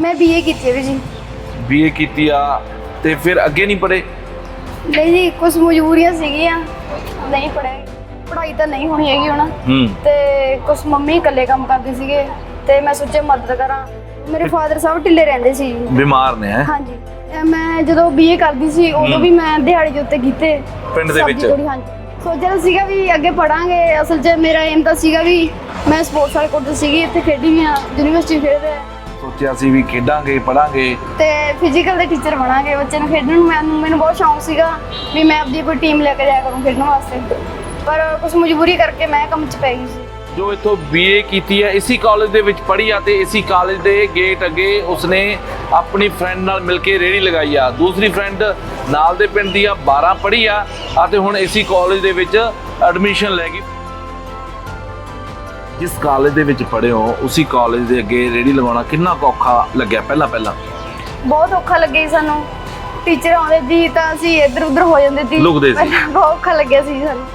ਮੈਂ ਬੀਏ ਕੀਤੀ ਹੈ ਜੀ। ਬੀਏ ਕੀਤੀ ਆ ਤੇ ਫਿਰ ਅੱਗੇ ਨਹੀਂ ਪੜ੍ਹੇ? ਨਹੀਂ ਜੀ ਕੁਝ ਮਜਬੂਰੀਆਂ ਸੀਗੀਆਂ। ਨਹੀਂ ਪੜ੍ਹੇ। ਪੜ੍ਹਾਈ ਤਾਂ ਨਹੀਂ ਹੋਣੀ ਹੈਗੀ ਹੁਣ। ਹੂੰ। ਤੇ ਕੁਝ ਮੰਮੀ ਇਕੱਲੇ ਕੰਮ ਕਰਦੇ ਸੀਗੇ। ਤੇ ਮੈਂ ਸੋਚਿਆ ਮਦਦ ਕਰਾਂ। ਮੇਰੇ ਫਾਦਰ ਸਾਹਿਬ ਢਿੱਲੇ ਰਹਿੰਦੇ ਸੀ। ਬਿਮਾਰ ਨੇ ਹੈ? ਹਾਂਜੀ। ਮੈਂ ਜਦੋਂ ਬੀਏ ਕਰਦੀ ਸੀ ਉਦੋਂ। ਵੀ ਮੈਂ ਦਿਹਾੜੀ ਦੇ ਉੱਤੇ ਕੀਤੇ। ਪਿੰਡ ਦੇ ਸਬਜ਼ੀ ਵਿੱਚ? ਥੋੜ੍ਹੀ, ਹਾਂਜੀ। ਸੋਚਿਆ ਤਾਂ ਸੀਗਾ ਵੀ ਅੱਗੇ ਪੜਾਂਗੇ ਅਸਲ 'ਚ ਮੇਰਾ ਏਮ ਤਾਂ ਸੀਗਾ ਵੀ ਮੈਂ ਸਪੋਰਟਸ ਵਾਲੇ ਕੋਰਸ ਸੀਗੀ ਇੱਥੇ ਖੇਡੀ ਵੀ ਆ ਯੂਨੀਵਰਸਿਟੀ ਖੇਡਦੇ ਆ ਸੋਚਿਆ ਸੀ ਵੀ ਖੇਡਾਂਗੇ ਪੜਾਂਗੇ। ਤੇ ਫਿਜ਼ੀਕਲ ਦੇ ਟੀਚਰ ਬਣਾਂਗੇ ਬੱਚੇ ਨੂੰ ਖੇਡਣ ਨੂੰ। ਮੈਨੂੰ ਮੈਨੂੰ ਬਹੁਤ ਸ਼ੌਂਕ ਸੀਗਾ ਵੀ ਮੈਂ ਆਪਣੀ ਕੋਈ ਟੀਮ ਲੈ ਕੇ ਜਾਇਆ ਕਰੂੰ ਖੇਡਣ ਵਾਸਤੇ। ਪਰ ਕੁਝ ਮਜਬੂਰੀ ਕਰਕੇ ਮੈਂ ਕੰਮ 'ਚ ਪੈ ਗਈ ਸੀ। ਜੋ ਇੱਥੋਂ ਬੀਏ ਕੀਤੀ ਹੈ ਇਸੀ ਕਾਲਜ ਦੇ ਵਿੱਚ ਪੜ੍ਹੀ ਆ ਤੇ ਇਸੀ ਕਾਲਜ ਦੇ ਗੇਟ ਅੱਗੇ ਉਸਨੇ ਆਪਣੀ ਫਰੈਂਡ ਨਾਲ ਮਿਲ ਕੇ ਰੇੜੀ ਲਗਾਈ ਆ। ਦੂਸਰੀ ਫਰੈਂਡ ਨਾਲ ਦੇ ਪਿੰਡ ਦੀ ਆ 12 ਪੜ੍ਹੀ ਆ ਅਤੇ ਹੁਣ ਇਸੀ ਕਾਲਜ ਦੇ ਵਿੱਚ ਐਡਮਿਸ਼ਨ ਲੈ ਗਈ। ਜਿਸ ਕਾਲਜ ਦੇ ਵਿੱਚ ਪੜ੍ਹੇ ਹੋ ਉਸੀ ਕਾਲਜ ਦੇ ਅੱਗੇ ਰੇੜੀ ਲਗਾਉਣਾ ਕਿੰਨਾ ਔਖਾ ਲੱਗਿਆ ਪਹਿਲਾਂ ਪਹਿਲਾਂ? ਬਹੁਤ ਔਖਾ ਲੱਗਿਆ ਸਾਨੂੰ। ਟੀਚਰ ਆਉਂਦੇ ਸੀ ਤਾਂ ਅਸੀਂ ਇੱਧਰ ਉੱਧਰ ਹੋ ਜਾਂਦੇ ਸੀ। ਲੁਕਦੇ ਸੀ। ਪਹਿਲਾਂ ਬਹੁਤ ਔਖਾ ਲੱਗਿਆ ਸੀ ਸਾਨੂੰ।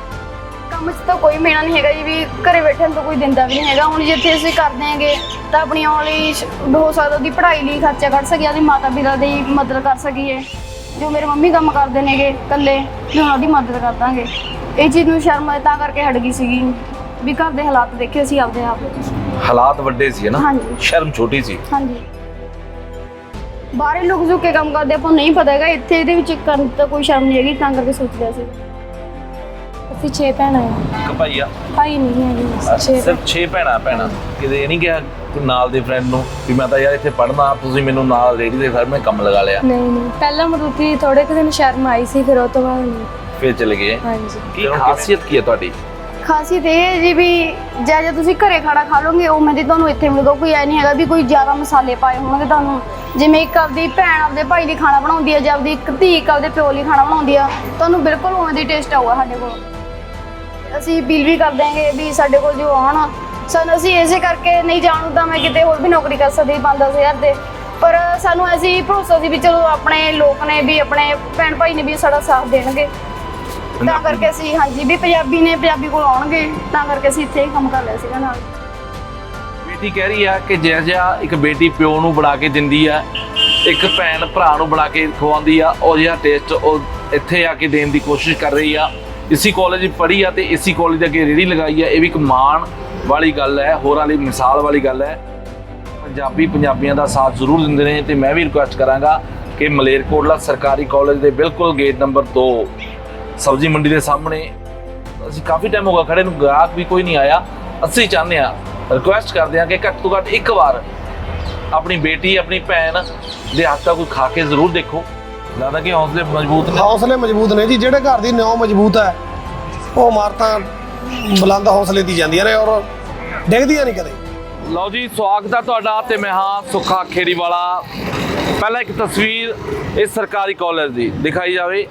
ਕੰਮ 'ਚ ਤਾਂ ਕੋਈ ਮੇਣਾ ਨਹੀਂ ਹੈਗਾ ਜੀ ਵੀ ਘਰੇ ਬੈਠਣ ਤੋਂ ਕੋਈ ਦਿੰਦਾ ਵੀ ਨਹੀਂ ਹੈਗਾ। ਹੁਣ ਜਿੱਥੇ ਅਸੀਂ ਕਰਦੇ ਆਂਗੇ ਤਾਂ ਆਪਣੀ ਆਉਣ ਲਈ ਸ਼- ਹੋ ਸਕਦਾ ਉਹਦੀ ਪੜ੍ਹਾਈ ਲਈ ਖਰਚਾ ਕੱਢ ਸਕੀਏ ਉਹਦੀ ਮਾਤਾ ਪਿਤਾ ਦੀ ਮਦਦ ਕਰ ਸਕੀਏ। ਜੋ ਮੇਰੇ ਮੰਮੀ ਕੰਮ ਕਰਦੇ ਨੇਗੇ ਇਕੱਲੇ ਵੀ ਹੁਣ ਉਹਦੀ ਮਦਦ ਕਰ ਦਾਂਗੇ। ਇਹ ਚੀਜ਼ ਨੂੰ ਸ਼ਰਮ ਤਾਂ ਕਰਕੇ ਹਟ ਗਈ ਸੀਗੀ। ਵੀ ਘਰ ਦੇ ਹਾਲਾਤ ਦੇਖੇ ਅਸੀਂ ਆਪਦੇ ਆਪ। ਹਾਲਾਤ ਵੱਡੇ ਸੀ ਨਾ? ਹਾਂਜੀ। ਸ਼ਰਮ ਛੋਟੀ ਸੀ। ਹਾਂਜੀ। ਬਾਹਰੇ ਲੋਕ ਜੋ ਕੇ ਕੰਮ ਕਰਦੇ ਆਪਾਂ ਨੂੰ ਨਹੀਂ ਪਤਾ ਹੈਗਾ ਇੱਥੇ ਇਹਦੇ ਵਿੱਚ ਕਰਨ ਤਾਂ ਕੋਈ ਸ਼ਰਮ ਨਹੀਂ ਹੈਗੀ ਤਾਂ ਕਰਕੇ ਸੋਚ ਲਿਆ ਸੀ ਅਸੀਂ 6 ਭੈਣਾਂ ਆ। ਇੱਕ ਭਾਈਆ ਭਾਈ ਨਹੀਂ ਹੈਗੇ ਛੇ ਸਿਰਫ 6 ਭੈਣਾਂ ਭੈਣਾਂ। ਕਿਤੇ ਇਹ ਨਹੀਂ ਕਿਹਾ ਕਿ ਨਾਲ ਦੇ ਫਰੈਂਡ ਨੂੰ ਵੀ ਮੈਂ ਤਾਂ ਯਾਰ ਇੱਥੇ ਪੜ੍ਹਨਾ ਤੁਸੀਂ ਮੈਨੂੰ ਨਾਲ ਰੇੜੀ ਦੇ ਫਿਰ ਮੈਂ ਕੰਮ ਲਗਾ ਲਿਆ। ਨਹੀਂ ਨਹੀਂ। ਪਹਿਲਾਂ ਮਤਲਬ ਕਿ ਥੋੜੇ ਕੁ ਦਿਨ ਸ਼ਰਮ ਆਈ ਸੀ ਫਿਰ ਉਹ ਤੋਂ ਬਾਅਦ ਨਹੀਂ। ਫਿਰ ਚਲੇ ਗਏ। ਹਾਂਜੀ। ਕੀ ਖਾਸੀਅਤ ਕੀ ਹੈ ਤੁਹਾਡੀ? ਖਾਸੀਅਤ ਇਹ ਹੈ ਜੀ ਵੀ ਜੇ ਜੇ ਤੁਸੀਂ ਘਰੇ ਖਾਣਾ ਖਾ ਲੋਗੇ ਉਵੇਂ ਦੀ ਤੁਹਾਨੂੰ ਇੱਥੇ ਮਿਲੂਗਾ, ਕੋਈ ਐ ਨਹੀਂ ਹੈਗਾ ਵੀ ਕੋਈ ਜ਼ਿਆਦਾ ਮਸਾਲੇ ਪਾਏ ਹੋਣਗੇ ਤੁਹਾਨੂੰ। ਜਿਵੇਂ ਇੱਕ ਆਪਦੀ ਭੈਣ ਆਪਦੇ ਭਾਈ ਲਈ ਖਾਣਾ ਬਣਾਉਂਦੀ ਹੈ ਜਾਂ ਆਪਦੀ ਇੱਕ ਧੀ, ਇੱਕ ਆਪਦੇ ਪਿਓ ਲਈ ਖਾਣਾ ਬਣਾਉਂਦੀ ਆ, ਤੁਹਾਨੂੰ ਬਿਲਕੁਲ ਉਵੇਂ ਦੀ ਟੇਸਟ ਆਊਗਾ ਸਾਡੇ ਕੋਲ। ਅਸੀਂ ਅਪੀਲ ਵੀ ਕਰ ਦਾਂਗੇ ਵੀ ਸਾਡੇ ਕੋਲ ਜੋ ਆਉਣ। ਸਾਨੂੰ ਅਸੀਂ ਇਸੇ ਕਰਕੇ ਨਹੀਂ ਜਾਣੂ ਤਾਂ ਮੈਂ ਕਿਤੇ ਹੋਰ ਵੀ ਨੌਕਰੀ ਕਰ ਸਕਦੀ 5-10000 ਦੇ ਪਰ ਸਾਨੂੰ ਅਸੀਂ ਭਰੋਸਾ ਸੀ ਵੀ ਚਲੋ ਆਪਣੇ ਲੋਕ ਨੇ ਵੀ ਆਪਣੇ ਭੈਣ ਭਾਈ ਨੇ ਵੀ ਸਾਡਾ ਸਾਥ ਦੇਣਗੇ। ਤਾਂ ਕਰਕੇ ਅਸੀਂ ਹਾਂਜੀ ਵੀ ਪੰਜਾਬੀ ਨੇ ਪੰਜਾਬੀ ਕੋਲ ਆਉਣਗੇ ਤਾਂ ਕਰਕੇ ਅਸੀਂ ਇੱਥੇ ਹੀ ਕੰਮ ਕਰ ਲਿਆ ਸੀਗਾ ਨਾਲ। ਬੇਟੀ ਕਹਿ ਰਹੀ ਆ ਕਿ ਜਿਹਾ ਇੱਕ ਬੇਟੀ ਪਿਓ ਨੂੰ ਬਣਾ ਕੇ ਦਿੰਦੀ ਆ ਇੱਕ ਭੈਣ ਭਰਾ ਨੂੰ ਬਣਾ ਕੇ ਖਵਾਉਂਦੀ ਆ ਉਹ ਜਿਹਾ ਟੇਸਟ ਉਹ ਇੱਥੇ ਆ ਕੇ ਦੇਣ ਦੀ ਕੋਸ਼ਿਸ਼ ਕਰ ਰਹੀ ਆ। ਇਸੀ ਕਾਲਜ ਵਿੱਚ ਪੜ੍ਹੀ ਆ ਤੇ ਇਸੀ ਕਾਲਜ ਦੇ ਅੱਗੇ ਰੇੜੀ ਲਗਾਈ ਆ ਇਹ ਵੀ ਇੱਕ ਮਾਣ ਵਾਲੀ ਗੱਲ ਹੈ ਹੋਰਾਂ ਲਈ ਮਿਸਾਲ ਵਾਲੀ ਗੱਲ ਹੈ। ਪੰਜਾਬੀ ਪੰਜਾਬੀਆਂ ਦਾ ਸਾਥ ਜ਼ਰੂਰ ਦਿੰਦੇ ਨੇ ਤੇ ਮੈਂ ਵੀ ਰਿਕੁਐਸਟ ਕਰਾਂਗਾ ਕਿ ਮਲੇਰਕੋਟਲਾ ਸਰਕਾਰੀ ਕਾਲਜ ਦੇ ਬਿਲਕੁਲ ਗੇਟ ਨੰਬਰ 2 ਸਬਜ਼ੀ ਮੰਡੀ ਦੇ ਸਾਹਮਣੇ। ਅਸੀਂ ਕਾਫੀ ਟਾਈਮ ਹੋ ਗਿਆ ਖੜੇ ਨੂੰ ਗਾਹਕ ਵੀ ਕੋਈ ਨਹੀਂ ਆਇਆ। ਅਸੀਂ ਚਾਹੁੰਦੇ ਆ ਰਿਕੁਐਸਟ ਕਰਦੇ ਆ ਕਿ ਘੱਟ ਤੋਂ ਘੱਟ ਇੱਕ ਵਾਰ ਆਪਣੀ ਬੇਟੀ ਆਪਣੀ ਭੈਣ ਦੇ ਹੱਥ ਦਾ ਕੋਈ ਖਾ ਕੇ ਜ਼ਰੂਰ ਦੇਖੋ। ਲੱਗਦਾ ਕਿ ਹੌਸਲੇ ਮਜ਼ਬੂਤ ਨੇ। ਹੌਸਲੇ ਮਜ਼ਬੂਤ ਨੇ ਜੀ ਜਿਹੜੇ ਘਰ ਦੀ ਨਿਉ ਮਜ਼ਬੂਤ ਹੈ ਉਹ ਇਮਾਰਤਾਂ ਬੁਲੰਦ ਹੌਸਲੇ ਦੀ ਜਾਂਦੀਆਂ ਨੇ ਔਰ ਡਿੱਗਦੀਆਂ ਨਹੀਂ ਕਦੇ। ਲਓ ਜੀ ਸਵਾਗਤ ਹੈ ਤੁਹਾਡਾ ਤੇ ਮੈਂ ਹਾਂ ਸੁੱਖਾ ਖੇੜੀ ਵਾਲਾ ਪਹਿਲਾਂ ਇੱਕ ਤਸਵੀਰ ਇਸ ਸਰਕਾਰੀ ਕਾਲਜ ਦੀ ਦਿਖਾਈ ਜਾਵੇ।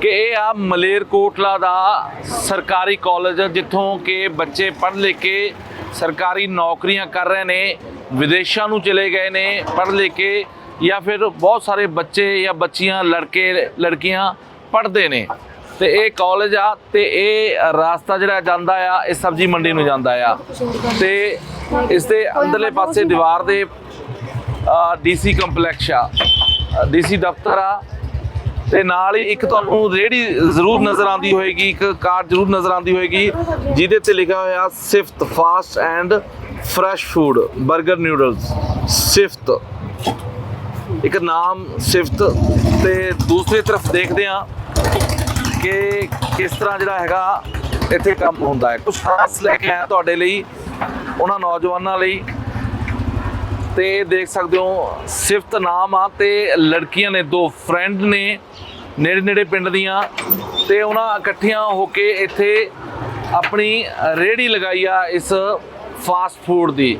ਕਿ ਇਹ ਆ ਮਲੇਰਕੋਟਲਾ ਦਾ ਸਰਕਾਰੀ ਕਾਲਜ, ਜਿੱਥੋਂ ਕਿ ਬੱਚੇ ਪੜ੍ਹ ਲਿਖ ਕੇ ਸਰਕਾਰੀ ਨੌਕਰੀਆਂ ਕਰ ਰਹੇ ਨੇ, ਵਿਦੇਸ਼ਾਂ ਨੂੰ ਚਲੇ ਗਏ ਨੇ ਪੜ੍ਹ ਲਿਖ ਕੇ, ਜਾਂ ਫਿਰ ਬਹੁਤ ਸਾਰੇ ਬੱਚੇ ਜਾਂ ਬੱਚੀਆਂ, ਲੜਕੇ, ਲੜਕੀਆਂ ਪੜ੍ਹਦੇ ਨੇ। ਤੇ ਇਹ ਕਾਲਜ ਆ ਤੇ ਇਹ ਰਸਤਾ ਜਿਹੜਾ ਜਾਂਦਾ ਆ, ਇਹ ਸਬਜ਼ੀ ਮੰਡੀ ਨੂੰ ਜਾਂਦਾ ਆ। ਤੇ ਇਸ ਦੇ ਅੰਦਰਲੇ ਪਾਸੇ ਦੀਵਾਰ ਦੇ ਡੀਸੀ ਕੰਪਲੈਕਸ ਆ। ਡੀਸੀ ਦਫ਼ਤਰ ਆ। ਤੇ ਨਾਲ ਹੀ ਇੱਕ ਤੁਹਾਨੂੰ ਰੇੜੀ ਜ਼ਰੂਰ ਨਜ਼ਰ ਆਉਂਦੀ ਹੋਏਗੀ, ਇੱਕ ਕਾਰ ਜ਼ਰੂਰ ਨਜ਼ਰ ਆਉਂਦੀ ਹੋਏਗੀ, ਜਿਹਦੇ ਤੇ ਲਿਖਿਆ ਹੋਇਆ Sifat fast and fresh food 버ਗਰ noodles Sifat. ਇੱਕ ਨਾਮ ਸਿਫਤ ਤੇ ਦੂਸਰੀ ਤਰਫ ਦੇਖਦੇ ਆ ਕਿ ਕਿਸ ਤਰ੍ਹਾਂ ਜਿਹੜਾ ਹੈਗਾ ਇੱਥੇ ਕੰਮ ਹੁੰਦਾ ਹੈ। ਕੁਝ ਖਾਸ ਲੈ ਕੇ ਆਇਆ ਤੁਹਾਡੇ ਲਈ, ਉਹਨਾਂ ਨੌਜਵਾਨਾਂ ਲਈ ਤੇ ਦੇਖ ਸਕਦੇ ਹੋ, ਸਿਫਤ ਨਾਮ ਆ ਤੇ ਲੜਕੀਆਂ ਨੇ, ਦੋ ਫਰੈਂਡ ਨੇ ਨੇੜੇ ਨੇੜੇ ਪਿੰਡ ਦੀਆਂ ਤੇ ਉਹਨਾਂ ਇਕੱਠੀਆਂ ਹੋ ਕੇ ਇੱਥੇ ਆਪਣੀ ਰੇੜੀ ਲਗਾਈ ਆ ਇਸ ਫਾਸਟ ਫੂਡ ਦੀ।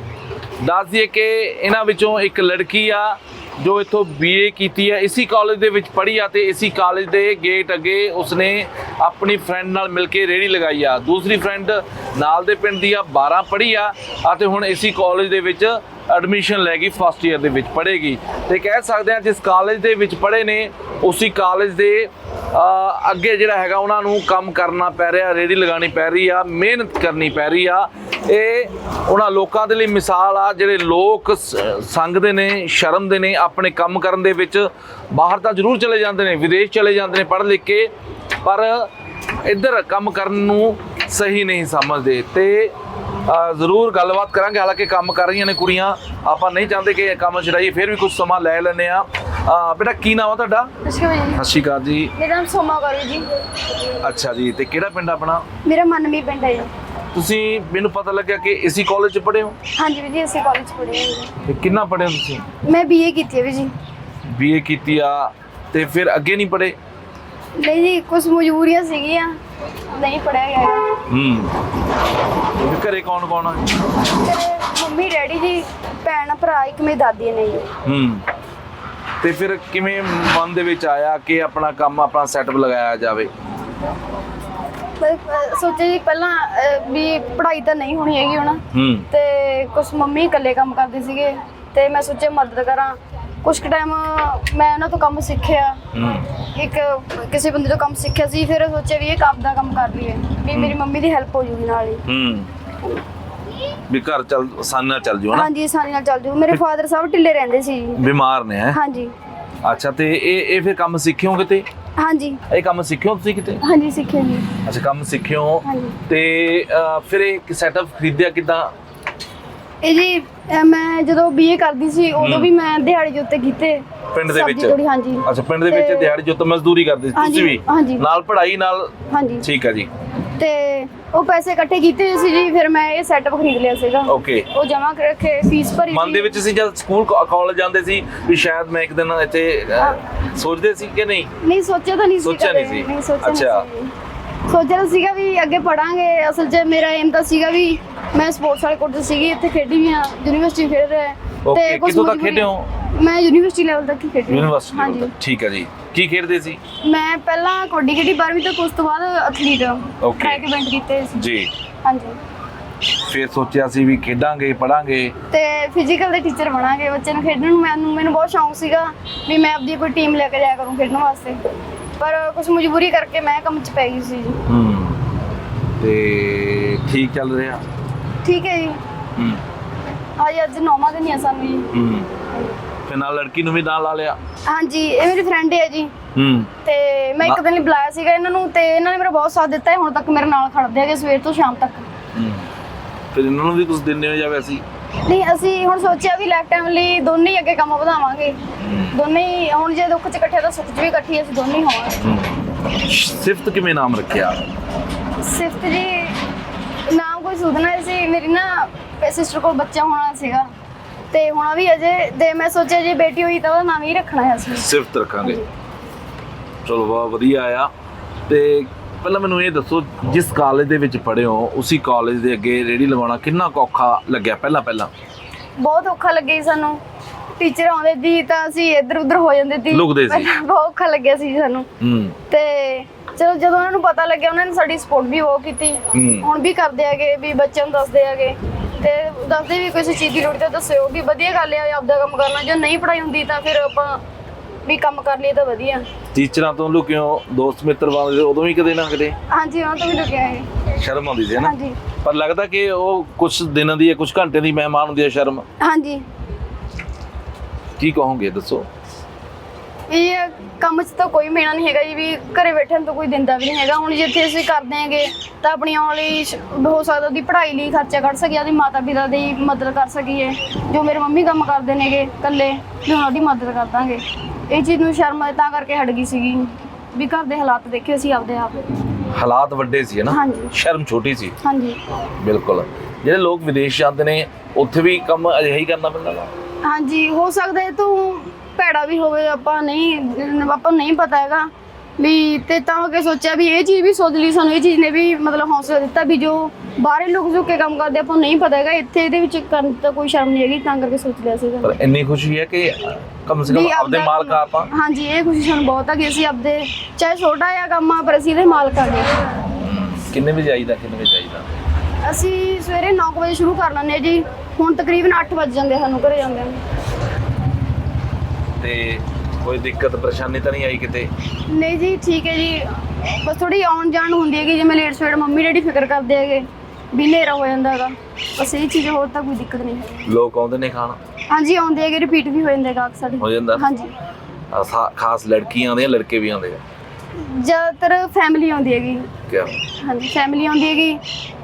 ਦੱਸ ਦਈਏ ਕਿ ਇਹਨਾਂ ਵਿੱਚੋਂ ਇੱਕ ਲੜਕੀ ਆ ਜੋ ਇੱਥੋਂ ਬੀਏ ਕੀਤੀ ਹੈ ਇਸੀ ਕਾਲਜ ਦੇ ਵਿੱਚ ਪੜ੍ਹੀ ਆ ਤੇ ਇਸੀ ਕਾਲਜ ਦੇ ਗੇਟ ਅੱਗੇ ਉਸਨੇ ਆਪਣੀ ਫਰੈਂਡ ਨਾਲ ਮਿਲ ਕੇ ਰੇੜੀ ਲਗਾਈ ਆ। ਦੂਸਰੀ ਫਰੈਂਡ ਨਾਲ ਦੇ ਪਿੰਡ ਦੀ ਆ 12 ਪੜ੍ਹੀ ਆ ਅਤੇ ਹੁਣ ਇਸੀ ਕਾਲਜ ਦੇ ਵਿੱਚ ਐਡਮਿਸ਼ਨ ਲੈ ਗਈ ਫਸਟ ਈਅਰ ਦੇ ਵਿੱਚ, ਪੜ੍ਹੇਗੀ। ਤੇ ਕਹਿ ਸਕਦੇ ਆ ਜਿਸ ਕਾਲਜ ਦੇ ਵਿੱਚ ਪੜ੍ਹੇ ਨੇ, ਉਸੇ ਕਾਲਜ ਦੇ ਅੱਗੇ ਜਿਹੜਾ ਹੈਗਾ ਉਹਨਾਂ ਨੂੰ ਕੰਮ ਕਰਨਾ ਪੈ ਰਿਹਾ ਰੇੜੀ ਲਗਾਉਣੀ ਪੈ ਰਹੀ ਆ, ਮਿਹਨਤ ਕਰਨੀ ਪੈ ਰਹੀ ਆ। ਇਹ ਉਹਨਾਂ ਲੋਕਾਂ ਦੇ ਲਈ ਮਿਸਾਲ ਆ, ਜਿਹੜੇ ਲੋਕ ਸ- ਸੰਗਦੇ ਨੇ ਸ਼ਰਮ ਦੇ ਨੇ ਆਪਣੇ ਕੰਮ ਕਰਨ ਦੇ ਵਿੱਚ। ਬਾਹਰ ਤਾਂ ਜ਼ਰੂਰ ਚਲੇ ਜਾਂਦੇ ਨੇ, ਵਿਦੇਸ਼ ਚਲੇ ਜਾਂਦੇ ਨੇ ਪੜ੍ਹ ਲਿਖ ਕੇ, ਪਰ ਇੱਧਰ ਕੰਮ ਕਰਨ ਨੂੰ ਸਹੀ ਨਹੀਂ ਸਮਝਦੇ। ਤੇ ਜ਼ਰੂਰ ਗੱਲਬਾਤ ਕਰਾਂਗੇ। ਹਾਲਾਂਕਿ ਕੰਮ ਕਰ ਰਹੀਆਂ ਨੇ ਕੁੜੀਆਂ। ਆਪਾਂ ਨਹੀਂ ਚਾਹੁੰਦੇ ਕਿ ਇਹ ਕੰਮ ਛਡਾਈਏ ਫਿਰ ਵੀ ਕੁਝ ਸਮਾਂ ਲੈ ਲੈਂਦੇ ਆ ਬੇਟਾ ਕੀ ਨਾਮ ਆ ਤੁਹਾਡਾ? ਸਤਿ ਸ਼੍ਰੀ ਅਕਾਲ ਜੀ। ਮੇਰਾ ਨਾਮ ਸੋਮਾ ਕੌਰ ਜੀ। ਅੱਛਾ ਜੀ ਤੇ ਕਿਹੜਾ ਪਿੰਡ ਆਪਣਾ? ਮੇਰਾ ਮਨਮੀ ਪਿੰਡ ਹੈ ਜੀ। ਤੁਸੀਂ ਮੈਨੂੰ ਪਤਾ ਲੱਗਿਆ ਕਿ ਇਸੀ ਕਾਲਜ ਚ ਪੜ੍ਹੇ ਹੋ? ਹਾਂਜੀ ਵੀ ਜੀ ਅਸੀਂ ਕਾਲਜ ਪੜ੍ਹੇ ਹਾਂ ਜੀ। ਤੇ ਕਿੰਨਾ ਪੜ੍ਹੇ ਹੋ ਤੁਸੀਂ? ਮੈਂ ਬੀਏ ਕੀਤੀ ਹੈ ਵੀ ਜੀ। ਬੀਏ ਕੀਤੀ ਆ ਤੇ ਫਿਰ ਅੱਗੇ ਨਹੀਂ ਪੜ੍ਹੇ? ਨਹੀਂ ਜੀ ਕੁਝ ਮਜਬੂਰੀਆਂ ਸੀਗੀਆਂ। ਨਹੀਂ ਪੜਿਆ ਗਿਆ ਹੈਗਾ। ਹੂੰ। ਘਰੇ ਕੌਣ ਕੌਣ ਆ? ਮੰਮੀ ਡੈਡੀ ਜੀ ਭੈਣ ਭਰਾ ਇੱਕ ਮੇਰੀ ਦਾਦੀ ਨੇ ਜੀ। ਹੂੰ। ਤੇ ਫਿਰ ਕਿਵੇਂ ਮਨ ਦੇ ਵਿੱਚ ਆਇਆ ਕਿ ਆਪਣਾ ਕੰਮ ਆਪਣਾ ਸੈਟਅਪ ਲਗਾਇਆ ਜਾਵੇ? ਅਹ, ਸੋਚਿਆ ਜੀ ਪਹਿਲਾਂ ਅਹ, ਵੀ ਪੜ੍ਹਾਈ ਤਾਂ ਨਹੀਂ ਹੋਣੀ ਹੈਗੀ ਹੁਣ। ਹੂੰ। ਤੇ ਕੁਝ ਮੰਮੀ ਇਕੱਲੇ ਕੰਮ ਕਰਦੇ ਸੀਗੇ। ਤੇ ਮੈਂ ਸੋਚਿਆ ਮਦਦ ਕਰਾਂ। ਕੁਝ ਕੁ ਟਾਈਮ ਮੈਂ ਉਹਨਾਂ ਤੋਂ ਕੰਮ ਸਿੱਖਿਆ। ਇੱਕ ਕਿਸੇ ਬੰਦੇ ਤੋਂ ਕੰਮ ਸਿੱਖਿਆ ਸੀ ਫਿਰ ਸੋਚਿਆ ਵੀ ਇਹ ਕੰਮ ਦਾ ਕੰਮ ਕਰ ਲਈਏ ਵੀ ਮੇਰੀ ਮੰਮੀ ਦੀ ਹੈਲਪ ਹੋ ਜੂਗੀ ਨਾਲ ਹੀ। ਹੂੰ। ਵੀ ਘਰ ਚੱਲ ਸਾਨਾ ਚੱਲ ਜੂ ਹਨਾ? ਹਾਂਜੀ ਆਸਾਨੀ ਨਾਲ ਚੱਲ ਜੂ। ਮੇਰੇ ਫਾਦਰ ਸਾਹਿਬ ਢਿੱਲੇ ਰਹਿੰਦੇ ਸੀ। ਬਿਮਾਰ ਨੇ ਹੈ? ਹਾਂਜੀ। ਅੱਛਾ ਤੇ ਇਹ ਇਹ ਫਿਰ ਕੰਮ ਸਿੱਖਿਓ ਕਿਤੇ? ਹਾਂਜੀ। ਇਹ ਕੰਮ ਸਿੱਖਿਓ ਤੁਸੀਂ ਕਿਤੇ? ਹਾਂਜੀ ਸਿੱਖਿਆ ਜੀ ਅੱਛਾ ਕੰਮ ਸਿੱਖਿਓ। ਤੇ ਫਿਰ ਇਹ ਸੈਟਅਪ ਖਰੀਦਿਆ ਕਿਦਾਂ? ਇਹ ਜੀ ਅਹ ਮੈਂ ਜਦੋਂ ਬੀਏ ਕਰਦੀ ਸੀ ਉਦੋਂ। ਵੀ ਮੈਂ ਦਿਹਾੜੀ ਦੇ ਉੱਤੇ ਕੀਤੇ। ਪਿੰਡ ਦੇ ਵਿੱਚ? ਸਬਜ਼ੀ ਤੋੜੀ, ਹਾਂਜੀ। ਅੱਛਾ ਪਿੰਡ ਦੇ ਵਿੱਚ ਤੇ- ਦਿਹਾੜੀ ਜੁੱਤ ਮਜ਼ਦੂਰੀ ਕਰਦੇ ਸੀ ਤੁਸੀਂ ਹਾਂਜੀ, ਵੀ? ਹਾਂਜੀ। ਨਾਲ ਪੜ੍ਹਾਈ ਨਾਲ? ਹਾਂਜੀ। ਠੀਕ ਹੈ ਜੀ। ਤੇ ਉਹ ਪੈਸੇ ਇਕੱਠੇ ਕੀਤੇ ਹੋਏ ਸੀ ਜੀ ਫਿਰ ਮੈਂ ਇਹ ਸੈਟਅਪ ਖਰੀਦ ਲਿਆ ਸੀਗਾ। ਓਕੇ ਉਹ ਜਮਾ ਕਰ ਰੱਖੇ ਫੀਸ ਭਰੀ ਮਨ ਦੇ ਵਿੱਚ ਸੀ ਜਦ ਸਕੂਲ ਕਾਲਜ ਜਾਂਦੇ ਸੀ ਵੀ ਸ਼ਾਇਦ ਮੈਂ ਇੱਕ ਦਿਨ ਇੱਥੇ ਅਹ, ਸੋਚਦੇ ਸੀ ਕਿ ਨਹੀਂ? ਨਹੀਂ ਸੋਚਿਆ ਤਾਂ ਨਹੀਂ ਸੀ ਸੋਚਿਆ ਕਦੇ, ਨਹੀਂ ਸੀ। ਨਹੀਂ ਸੋਚਿਆ ਅੱਛਾ। ਸੀ। ਸੋਚਿਆ ਤਾਂ ਸੀਗਾ ਵੀ ਅੱਗੇ ਪੜਾਂਗੇ ਅਸਲ 'ਚ ਮੇਰਾ ਏਮ ਤਾਂ ਸੀਗਾ ਵੀ ਮੈਂ ਸਪੋਰਟਸ ਵਾਲੇ ਕੋਰਸ ਸੀਗੀ ਇੱਥੇ ਖੇਡੀ ਵੀ ਆ ਯੂਨੀਵਰਸਿਟੀ ਖੇਡ ਰਿਹਾ। Okay, ਕੁਛ ਕਿੱਥੋਂ ਤੱਕ ਮਜਬੂਰੀ- ਖੇਡੇ ਹੋ? ਮੈਂ ਯੂਨੀਵਰਸਿਟੀ ਲੈਵਲ ਤੱਕ ਹੀ ਖੇਡੀ। ਹਾਂ। ਯੂਨੀਵਰਸਿਟੀ ਹਾਂਜੀ। level ਤੱਕ। ਠੀਕ ਹੈ ਜੀ। ਕੀ ਖੇਡਦੇ ਸੀ? ਮੈਂ ਪਹਿਲਾਂ ਕਬੱਡੀ ਖੇਡੀ 12ਵੀਂ ਤੱਕ ਉਸ ਤੋਂ ਬਾਅਦ ਐਥਲੀਟ Okay. ਟਰੈਕ ਇਵੈਂਟ ਕੀਤੇ ਸੀ। ਜੀ। ਹਾਂਜੀ। ਫਿਰ ਸੋਚਿਆ ਸੀ ਵੀ ਖੇਡਾਂਗੇ ਪੜਾਂਗੇ ਤੇ ਫਿਜ਼ੀਕਲ ਦੇ ਟੀਚਰ ਬਣਾਂਗੇ ਬੱਚੇ ਨੂੰ ਖੇਡਣ ਨੂੰ। ਮੈਨੂੰ ਮੈਨੂੰ ਬਹੁਤ ਸ਼ੌਂਕ ਸੀਗਾ ਵੀ ਮੈਂ ਆਪਦੀ ਕੋਈ ਟੀਮ ਲੈ ਕੇ ਜਾਇਆ ਕਰੂੰ ਖੇਡਣ ਵਾਸਤੇ। ਪਰ ਕੁਝ ਮਜਬੂਰੀ ਕਰਕੇ ਮੈਂ ਕੰਮ 'ਚ ਪੈ ਗਈ ਸੀ ਜੀ। ਹੂੰ। ਤੇ ਠੀਕ ਚੱਲ ਰਿਹਾ? ਠੀਕ ਹੈ ਜੀ। ਹੂੰ। ਹਾਂਜੀ ਅੱਜ ਨੌਵਾਂ ਦਿਨ ਹੀ ਆ ਸਾਨੂੰ ਜੀ। ਹੂੰ। ਫਿਰ ਨਾਲ ਲੜਕੀ ਨੂੰ ਵੀ ਨਾਲ ਲਾ ਲਿਆ? ਹਾਂਜੀ ਇਹ ਮੇਰੀ ਫਰੈਂਡ ਹੈ ਜੀ। ਹੂੰ। ਤੇ ਮੈਂ ਇੱਕ ਦਿਨ ਲਈ ਬੁਲਾਇਆ ਸੀਗਾ ਇਹਨਾਂ ਨੂੰ ਤੇ ਇਹਨਾਂ ਨੇ ਮੇਰਾ ਬਹੁਤ ਸਾਥ ਦਿੱਤਾ ਹੈ ਹੁਣ ਤੱਕ ਮੇਰੇ ਨਾਲ ਖੜਦੇ ਹੈਗੇ ਸਵੇਰ ਤੋਂ ਸ਼ਾਮ ਤੱਕ। ਹੂੰ। ਫਿਰ ਇਹਨਾਂ ਨੂੰ ਵੀ ਕੁਝ ਦਿੰਦੇ ਹੋ ਜਾਂ ਵੈਸੇ ਹੀ? ਨਹੀਂ ਅਸੀਂ ਹੁਣ ਸੋਚਿਆ ਵੀ ਲਾਈਫ ਟਾਈਮ ਲਈ ਦੋਨੇ ਹੀ ਅੱਗੇ ਕੰਮ ਵਧਾਵਾਂਗੇ। ਦੋਨੇ ਹੀ ਹੁਣ ਜੇ ਦੁੱਖ 'ਚ ਇਕੱਠੇ ਤਾਂ ਸੁੱਖ 'ਚ ਵੀ ਇਕੱਠੇ ਅਸੀਂ ਦੋਨੇ ਹੀ ਹੋਵਾਂਗੇ। ਸਿਫਤ ਕਿਵੇਂ ਨਾਮ ਰੱਖਿਆ? ਸਿਫਤ ਜੀ ਨਾਮ ਕੋਈ ਸੁਧਣਾ ਸੀ। ਮੇਰੀ ਨਾ ਸਿਸਟਰ ਕੋਲ ਬੱਚਾ ਹੋਣਾ ਸੀਗਾ। ਤੇ ਹੋਣਾ ਵੀ ਅਜੇ ਤੇ ਮੈਂ ਸੋਚਿਆ ਜੇ ਬੇਟੀ ਹੋਈ ਤਾਂ ਉਹਦਾ ਨਾਮ ਹੀ ਰੱਖਣਾ ਹੈ ਅਸੀਂ। ਸਿਫਤ ਰੱਖਾਂਗੇ। ਚਲੋ ਬਹੁਤ ਵਧੀਆ ਆ ਤੇ ਪਹਿਲਾਂ ਮੈਨੂੰ ਇਹ ਦੱਸੋ ਜਿਸ ਕਾਲਜ ਦੇ ਵਿੱਚ ਪੜ੍ਹੇ ਹੋ ਉਸੇ ਕਾਲਜ ਦੇ ਅੱਗੇ ਰੇੜੀ ਲਗਾਉਣਾ ਕਿੰਨਾ ਔਖਾ ਲੱਗਿਆ ਪਹਿਲਾਂ ਪਹਿਲਾਂ? ਬਹੁਤ ਔਖਾ ਲੱਗਿਆ ਸੀ ਸਾਨੂੰ। ਟੀਚਰ ਆਉਂਦੇ ਸੀ ਤਾਂ ਅਸੀਂ ਇੱਧਰ ਉੱਧਰ ਹੋ ਜਾਂਦੇ ਸੀ ਲੁਕਦੇ ਸੀ। ਪਹਿਲਾਂ ਬਹੁਤ ਔਖਾ ਲੱਗਿਆ ਸੀ ਸਾਨੂੰ। ਹੂੰ। ਤੇ ਚਲੋ ਜਦੋਂ ਉਹਨਾਂ ਨੂੰ ਪਤਾ ਲੱਗਿਆ ਉਹਨਾਂ ਨੇ ਸਾਡੀ ਸਪੋਰਟ ਵੀ ਬਹੁਤ ਕੀਤੀ। ਹੂੰ। ਹੁਣ ਵੀ ਕਰਦੇ ਹੈਗੇ ਵੀ ਬੱਚਿਆਂ ਨੂੰ ਦੱਸਦੇ ਹੈਗੇ। ਤੇ ਦੱਸਦੇ ਵੀ ਕਿਸੇ ਚੀਜ਼ ਦੀ ਲੋੜ ਤੇ ਦੱਸਿਓ ਕਿ ਵਧੀਆ ਗੱਲ ਹੈ ਆਪਦਾ ਕੰਮ ਕਰਨਾ। ਜੇ ਨਹੀਂ ਪੜਾਈ ਹੁੰਦੀ ਤਾਂ ਫਿਰ ਆਪਾਂ ਵੀ ਕੰਮ ਕਰ ਲਈਏ ਤਾਂ ਵਧੀਆ। ਟੀਚਰਾਂ ਤੋਂ ਲੁਕਿਓ ਦੋਸਤ ਮਿੱਤਰ ਬਣਦੇ ਉਦੋਂ ਵੀ ਕਦੇ ਨਾ ਕਦੇ? ਹਾਂਜੀ ਉਹਨਾਂ ਤੋਂ ਵੀ ਲੁਕਿਆ ਹੈ ਸ਼ਰਮ ਆਉਂਦੀ ਸੀ ਨਾ? ਹਾਂਜੀ। ਪਰ ਲੱਗਦਾ ਕਿ ਉਹ ਕੁਝ ਦਿਨਾਂ ਦੀ ਹੈ ਕੁਝ ਘੰਟੇ ਦੀ ਮਹਿਮਾਨ ਹੁੰਦੀ ਹੈ ਸ਼ਰਮ? ਹਾਂਜੀ। ਕੀ ਕਹੋਗੇ ਦੱਸੋ? ਇਹ ਕੰਮ 'ਚ ਤਾਂ ਕੋਈ ਮੇਣਾ ਨਹੀਂ ਹੈਗਾ ਜੀ ਵੀ ਘਰੇ ਬੈਠਣ ਤੋਂ ਕੋਈ ਦਿੰਦਾ ਵੀ ਨਹੀਂ ਹੈਗਾ। ਹੁਣ ਜਿੱਥੇ ਅਸੀਂ ਕਰਦੇ ਹੈਗੇ ਤਾਂ ਆਪਣੀ ਆਉਣ ਲਈ ਸ਼- ਹੋ ਸਕਦਾ ਉਹਦੀ ਪੜ੍ਹਾਈ ਲਈ ਖਰਚਾ ਕੱਢ ਸਕੀਏ ਉਹਦੀ ਮਾਤਾ ਪਿਤਾ ਦੀ ਮਦਦ ਕਰ ਸਕੀਏ। ਜੋ ਮੇਰੇ ਮੰਮੀ ਕੰਮ ਕਰਦੇ ਨੇਗੇ ਇਕੱਲੇ ਵੀ ਉਹਦੀ ਮਦਦ ਕਰ ਦਾਂਗੇ। ਇਹ ਚੀਜ਼ ਨੂੰ ਸ਼ਰਮ ਤਾਂ ਕਰਕੇ ਹਟ ਗਈ ਸੀਗੀ। ਵੀ ਘਰ ਦੇ ਹਾਲਾਤ ਦੇਖੇ ਅਸੀਂ ਆਪਦੇ ਆਪ। ਹਾਲਾਤ ਵੱਡੇ ਸੀ ਨਾ? ਹਾਂਜੀ। ਸ਼ਰਮ ਛੋਟੀ ਸੀ। ਹਾਂਜੀ। ਬਿਲਕੁਲ। ਜਿਹੜੇ ਲੋਕ ਵਿਦੇਸ਼ ਜਾਂਦੇ ਨੇ ਉੱਥੇ ਵੀ ਕੰਮ ਅਜਿਹਾ ਹੀ ਕਰਨਾ ਪੈਂਦਾ ਵਾ? ਹਾਂਜੀ ਹੋ ਸਕਦਾ ਤੋਂ ਭੈੜਾ ਵੀ ਹੋਵੇ ਆਪਾਂ ਨਹੀਂ ਆਪਾਂ ਨੂੰ ਨਹੀਂ ਪਤਾ ਹੈਗਾ। ਵੀ ਤੇ ਤਾਂ ਹੋ ਕੇ ਸੋਚਿਆ ਵੀ ਇਹ ਚੀਜ਼ ਵੀ ਸੋਚ ਲਈ ਸਾਨੂੰ ਇਹ ਚੀਜ਼ ਨੇ ਵੀ ਮਤਲਬ ਹੌਸਲਾ ਦਿੱਤਾ ਵੀ ਜੋ ਬਾਹਰੇ ਲੋਕ ਜੋ ਕੇ ਕੰਮ ਕਰਦੇ ਆਪਾਂ ਨੂੰ ਨਹੀਂ ਪਤਾ ਹੈਗਾ। ਇੱਥੇ ਇਹਦੇ ਵਿੱਚ ਕਰਨ ਤਾਂ ਕੋਈ ਸ਼ਰਮ ਨਹੀਂ ਹੈਗੀ ਤਾਂ ਕਰਕੇ ਸੋਚ ਲਿਆ ਸੀਗਾ। ਪਰ ਇੰਨੀ ਖੁਸ਼ੀ ਹੈ ਕਿ ਕਮ ਸੇ ਕਮ ਆਪਦੇ ਮਾਲਕ ਆ ਆਪਾਂ। ਹਾਂਜੀ ਇਹ ਖੁਸ਼ੀ ਸਾਨੂੰ ਬਹੁਤ ਆ ਕਿ ਅਸੀਂ ਆਪਦੇ ਚਾਹੇ ਛੋਟਾ ਜਿਹਾ ਕੰਮ ਆ ਪਰ ਅਸੀਂ ਇਹਦੇ ਮਾਲਕ ਆ ਗਏ। ਕਿੰਨੇ ਵਜੇ ਆਈਦਾ ਕਿੰਨੇ ਵਜੇ ਆਈਦਾ? ਅਸੀਂ ਸਵੇਰੇ 9 ਵਜੇ ਸ਼ੁਰੂ ਕਰ ਲੈਂਦੇ ਜੀ। ਹੁਣ ਤਕਰੀਬਨ 8 ਵਜ ਜਾਂਦੇ ਸਾਨੂੰ ਘਰੇ ਜਾਂਦੇ ਨੂੰ। ਤੇ ਕੋਈ ਦਿੱਕਤ ਪਰੇਸ਼ਾਨੀ ਤਾਂ ਨਹੀਂ ਆਈ ਕਿਤੇ? ਨਹੀਂ ਜੀ ਠੀਕ ਹੈ ਜੀ। ਬਸ ਥੋੜੀ ਆਉਣ ਜਾਣ ਹੁੰਦੀ ਹੈਗੀ ਜਿਵੇਂ ਲੇਟ ਸਵੇਰ ਮੰਮੀ ਡੈਡੀ ਫਿਕਰ ਕਰਦੇ ਹੈਗੇ ਵੀ ਹਨੇਰਾ ਹੋ ਜਾਂਦਾ ਹੈਗਾ। ਬਸ ਇਹ ਚੀਜ਼ ਹੋਰ ਤਾਂ ਕੋਈ ਦਿੱਕਤ ਨਹੀਂ। ਹੈ ਲੋਕ ਆਉਂਦੇ ਨੇ ਖਾਣ? ਹਾਂਜੀ ਆਉਂਦੇ ਹੈਗੇ ਰਿਪੀਟ ਵੀ ਹੋ ਜਾਂਦੇ ਗਾਹਕ ਸਾਡੇ ਹੋ ਜਾਂਦਾ? ਹਾਂਜੀ। ਅਹ ਖਾਸ ਲੜਕੀਆਂ ਆਉਂਦੀਆਂ ਲੜਕੇ ਵੀ ਆਉਂਦੇ ਆ। ਜ਼ਿਆਦਾਤਰ ਫੈਮਿਲੀ ਆਉਂਦੀ ਹੈਗੀ। ਕਿਆ? ਹਾਂਜੀ ਫੈਮਿਲੀ ਆਉਂਦੀ ਹੈਗੀ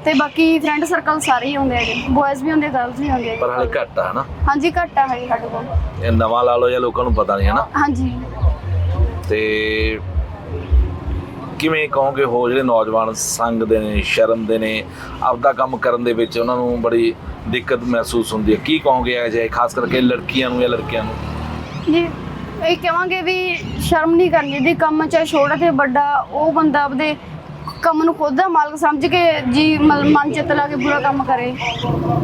ਤੇ ਬਾਕੀ ਫਰੈਂਡ ਸਰਕਲ ਸਾਰੇ ਹੀ ਆਉਂਦੇ ਹੈਗੇ। ਬॉयਜ਼ ਵੀ ਆਉਂਦੇ ਗਰਲਸ ਵੀ ਆਉਂਦੇ ਪਰ ਹੈਗੇ ਹਾਲੇ ਘੱਟ ਆ ਹਨਾ? ਹਾਂਜੀ ਘੱਟ ਆ ਹੈਗੀ ਸਾਡੇ ਕੋਲ। ਇਹ ਨਵਾਂ ਲਾ ਲਓ ਜਾਂ ਲੋਕਾਂ ਨੂੰ ਪਤਾ ਨਹੀਂ ਹਨਾ? ਹਾਂਜੀ। ਤੇ ਕਿਵੇਂ ਕਹੋਗੇ ਹੋ ਜਿਹੜੇ ਨੌਜਵਾਨ ਸੰਗਦੇ ਨੇ ਸ਼ਰਮਦੇ ਨੇ ਆਪਦਾ ਕੰਮ ਕਰਨ ਦੇ ਵਿੱਚ ਉਹਨਾਂ ਨੂੰ ਬੜੀ ਦਿੱਕਤ ਮਹਿਸੂਸ ਹੁੰਦੀ ਹੈ? ਕੀ ਕਹੋਗੇ ਇਹ ਜੇ ਖਾਸ ਕਰਕੇ ਲੜਕੀਆਂ ਨੂੰ ਜਾਂ ਲੜਕਿਆਂ ਨੂੰ? ਜੀ ਇਹ ਕਹਾਂਗੇ ਵੀ ਸ਼ਰਮ ਨਹੀਂ ਕਰਨੀ ਚਾਹੀਦੀ ਕੰਮ ਚਾਹੇ ਛੋਟਾ ਤੇ ਵੱਡਾ ਉਹ ਬੰਦਾ ਆਪਦੇ ਕੰਮ ਨੂੰ ਖੁਦ ਦਾ ਮਾਲਕ ਸਮਝ ਕੇ ਜੀ ਮਨ ਚਿੱਤ ਲਾ ਕੇ ਪੂਰਾ ਕੰਮ ਕਰੇ।